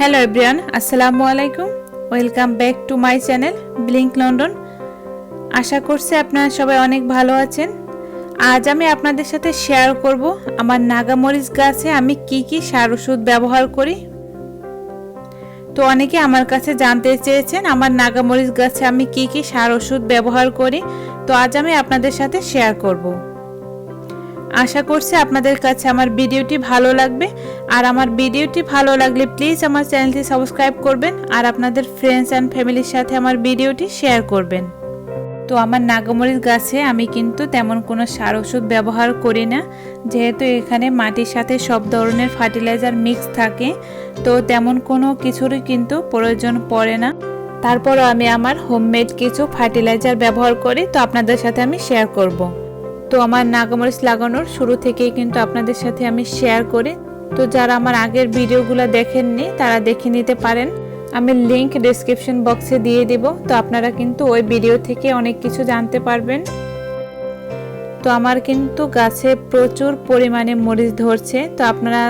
Hello everyone আসসালামু আলাইকুম welcome back to my channel blink London আশা করছি আপনারা সবাই অনেক ভালো আছেন। আজ আমি আপনাদের সাথে শেয়ার করব আমার নাগামরিচ গাছে আমি কি কি সার ওষুধ ব্যবহার করি। তো অনেকে আমার কাছে জানতে চেয়েছেন আমার নাগামরিচ গাছে আমি কি কি সার ওষুধ ব্যবহার করি। তো আজ আমি আপনাদের সাথে শেয়ার করব। আশা করছি আপনাদের কাছে আমার ভিডিওটি ভালো লাগবে। আর আমার ভিডিওটি ভালো লাগলে প্লিজ আমার চ্যানেলটি সাবস্ক্রাইব করবেন আর আপনাদের ফ্রেন্ডস অ্যান্ড ফ্যামিলির সাথে আমার ভিডিওটি শেয়ার করবেন। তো আমার নাগমরিচ গাছে আমি কিন্তু তেমন কোনো সার ওষুধ ব্যবহার করি না। যেহেতু এখানে মাটির সাথে সব ধরনের ফার্টিলাইজার মিক্স থাকে, তো তেমন কোনো কিছুরই কিন্তু প্রয়োজন পড়ে না। তারপরও আমি আমার হোমমেড কিছু ফার্টিলাইজার ব্যবহার করি, তো আপনাদের সাথে আমি শেয়ার করব। তো আমার নাগামরিচ লাগানোর শুরু থেকেই কিন্তু আপনাদের সাথে আমি শেয়ার করি। তো যারা আমার আগের ভিডিওগুলো দেখেননি, তারা দেখে নিতে পারেন। আমি লিংক ডিসক্রিপশন বক্সে দিয়ে দেব, তো আপনারা কিন্তু ওই ভিডিও থেকে অনেক কিছু জানতে পারবেন। তো আমার কিন্তু গাছে প্রচুর পরিমাণে মরিচ ধরছে, তো আপনারা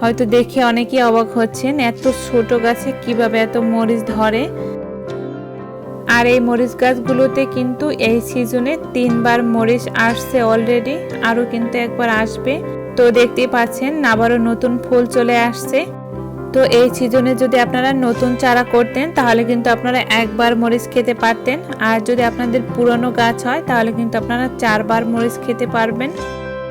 হয়তো দেখে অনেকেই অবাক হচ্ছেন, এত ছোট গাছে কীভাবে এত মরিচ ধরে? আর এই মরিচ গাছগুলোতে কিন্তু এই সিজনে তিনবার মরিচ আসছে অলরেডি আরও কিন্তু একবার আসবে। তো দেখতেই পাচ্ছেন, আবারও নতুন ফুল চলে আসছে। তো এই সিজনে যদি আপনারা নতুন চারা করতেন, তাহলে কিন্তু আপনারা একবার মরিচ খেতে পারতেন। আর যদি আপনাদের পুরনো গাছ হয়, তাহলে কিন্তু আপনারা চারবার মরিচ খেতে পারবেন।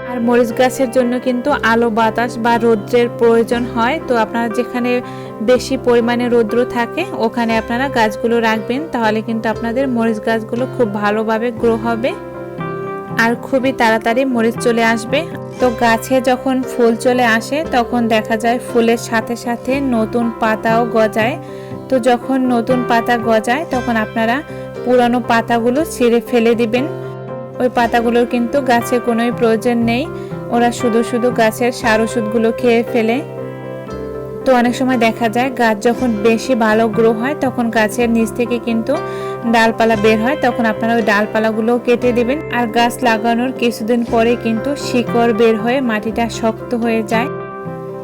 আর মরিচ গাছের জন্য কিন্তু আলো বাতাস বা রৌদ্রের প্রয়োজন হয়। তো আপনারা যেখানে বেশি পরিমাণে রৌদ্র থাকে, ওখানে আপনারা গাছগুলো রাখবেন, তাহলে কিন্তু আপনাদের মরিচ গাছগুলো খুব ভালোভাবে গ্রো হবে। আর খুবই তাড়াতাড়ি মরিচ চলে আসবে। তো গাছে যখন ফুল চলে আসে, তখন দেখা যায় ফুলের সাথে সাথে নতুন পাতাও গজায়। তো যখন নতুন পাতা গজায়, তখন আপনারা পুরানো পাতাগুলো ছিঁড়ে ফেলে দিবেন। ওই পাতাগুলোর কিন্তু গাছে কোনোই প্রয়োজন নেই। ওরা শুধু শুধু গাছের সার ওষুধগুলো খেয়ে ফেলে। তো অনেক সময় দেখা যায় গাছ যখন বেশি ভালো গ্রো হয়, তখন গাছের নিচ থেকে কিন্তু ডালপালা বের হয়। তখন আপনারা ওই ডালপালাগুলো কেটে দেবেন। আর গাছ লাগানোর কিছুদিন পরে কিন্তু শিকড় বের হয়ে মাটিটা শক্ত হয়ে যায়।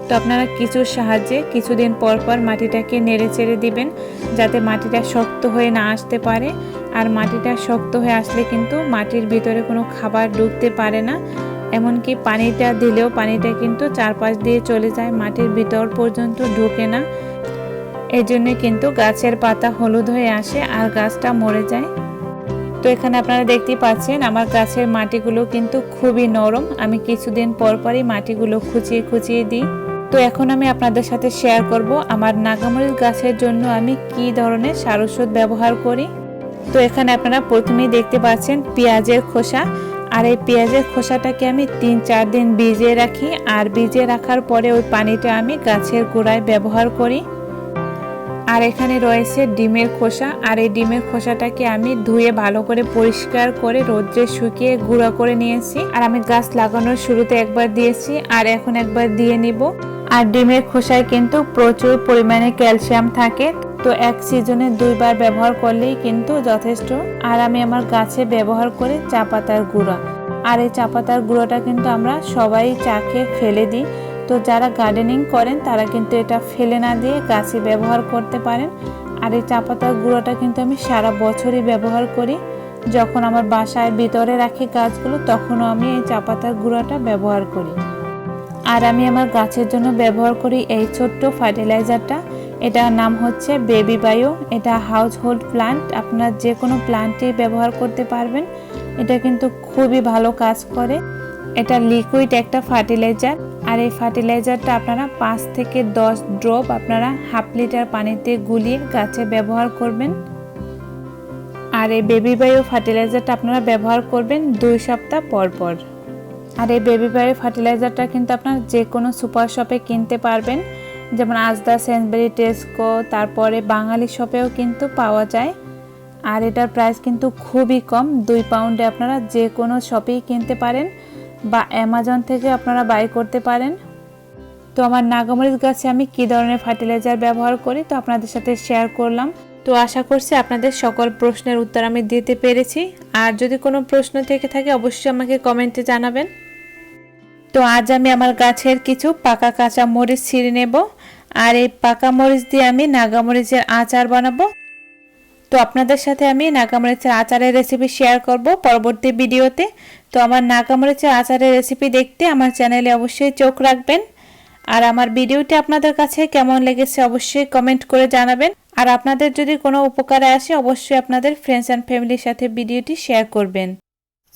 তো আপনারা কিছুর সাহায্যে কিছুদিন পর পর মাটিটাকে নেড়ে চেড়ে দিবেন, যাতে মাটিটা শক্ত হয়ে না আসতে পারে। আর মাটিটা শক্ত হয়ে আসলে কিন্তু মাটির ভিতরে কোনো খাবার ঢুকতে পারে না। এমনকি পানিটা দিলেও পানিটা কিন্তু চারপাশ দিয়ে চলে যায়, মাটির ভিতর পর্যন্ত ঢোকে না। এই জন্য কিন্তু গাছের পাতা হলুদ হয়ে আসে আর গাছটা মরে যায়। তো এখানে আপনারা দেখতে পাচ্ছেন, আমার গাছের মাটিগুলো কিন্তু খুবই নরম। আমি কিছুদিন পর পরই মাটিগুলো খুঁচিয়ে খুঁচিয়ে দিই। তো এখন আমি আপনাদের সাথে শেয়ার করব আমার নাগামরিচ গাছের জন্য আমি কি ধরনের সার ওষুধ ব্যবহার করি। তো এখানে আপনারা প্রথমেই দেখতে পাচ্ছেন পেঁয়াজের খোসা। আর এই পেঁয়াজের খোসাটাকে আমি তিন চার দিন ভিজিয়ে রাখি। আর ভিজিয়ে রাখার পরে ওই পানিটা আমি গাছের গোড়ায় ব্যবহার করি। আর এখানে রয়েছে ডিমের খোসা। আর এই ডিমের খোসাটাকে আমি ধুয়ে ভালো করে পরিষ্কার করে রোদ্রে শুকিয়ে গুঁড়া করে নিয়েছি। আর আমি গাছ লাগানোর শুরুতে একবার দিয়েছি। আর এখন একবার দিয়ে নিব। আর ডিমের খোসায় কিন্তু প্রচুর পরিমাণে ক্যালসিয়াম থাকে। তো এক সিজনে দুইবার ব্যবহার করলেই কিন্তু যথেষ্ট। আর আমি আমার গাছে ব্যবহার করি চা পাতার গুঁড়া। আর এই চা পাতার গুঁড়োটা কিন্তু আমরা সবাই চাকে ফেলে দিই। তো যারা গার্ডেনিং করেন, তারা কিন্তু এটা ফেলে না দিয়ে গাছে ব্যবহার করতে পারেন। আর এই চা পাতার গুঁড়োটা কিন্তু আমি সারা বছরই ব্যবহার করি। যখন আমার বাসায় ভিতরে রাখি গাছগুলো, তখনও আমি এই চা পাতার গুঁড়োটা ব্যবহার করি। আর আমি আমার গাছের জন্য ব্যবহার করি এই ছোট্ট ফার্টিলাইজারটা এটার নাম হচ্ছে বেবি বায়ো। এটা হাউস হোল্ড প্লান্ট আপনারা যে কোনো প্লান্টই ব্যবহার করতে পারবেন। এটা কিন্তু খুবই ভালো কাজ করে। এটা লিকুইড একটা ফার্টিলাইজার আর এই ফার্টিলাইজারটা আপনারা পাঁচ থেকে দশ ড্রপ আপনারা হাফ লিটার পানিতে গুলিয়ে গাছে ব্যবহার করবেন। আর এই বেবি বায়ো ফার্টিলাইজারটা আপনারা ব্যবহার করবেন দুই সপ্তাহ পর পর। আর এই বেবি বায়ো ফার্টিলাইজারটা কিন্তু আপনারা যে কোনো সুপার শপে কিনতে পারবেন। যেমন আজদা সেন্সবেরি টেস্কো, তারপরে বাঙালি শপেও কিন্তু পাওয়া যায়। আর এটার প্রাইস কিন্তু খুবই কম, দুই পাউন্ডে আপনারা যে কোনো শপেই কিনতে পারেন বা অ্যামাজন থেকে আপনারা বাই করতে পারেন। তো আমার নাগামরিচ গাছে আমি কী ধরনের ফার্টিলাইজার ব্যবহার করি তো আপনাদের সাথে শেয়ার করলাম। তো আশা করছি আপনাদের সকল প্রশ্নের উত্তর আমি দিতে পেরেছি। আর যদি কোনো প্রশ্ন থেকে থাকে, অবশ্যই আমাকে কমেন্টে জানাবেন। তো আজ আমি আমার গাছের কিছু পাকা কাঁচা মরিচ ছিঁড়ে নেব। আর এই পাকা মরিচ দিয়ে আমি নাগামরিচের আচার বানাবো। তো আপনাদের সাথে আমি নাগামরিচের আচারের রেসিপি শেয়ার করব পরবর্তী ভিডিওতে। তো আমার নাগামরিচের আচারের রেসিপি দেখতে আমার চ্যানেলে অবশ্যই চোখ রাখবেন। আর আমার ভিডিওটি আপনাদের কাছে কেমন লেগেছে অবশ্যই কমেন্ট করে জানাবেন। আর আপনাদের যদি কোনো উপকারে আসে অবশ্যই আপনাদের ফ্রেন্ডস অ্যান্ড ফ্যামিলির সাথে ভিডিওটি শেয়ার করবেন।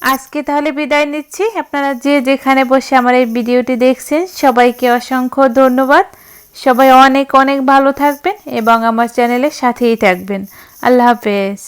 আজকে তাহলে বিদায় নিচ্ছি। আপনারা যে যেখানে বসে আমার এই ভিডিওটি দেখছেন, সবাইকে অসংখ্য ধন্যবাদ। সবাই অনেক অনেক ভালো থাকবেন এবং আমার চ্যানেলের সাথেই থাকবেন। আল্লাহ হাফেজ।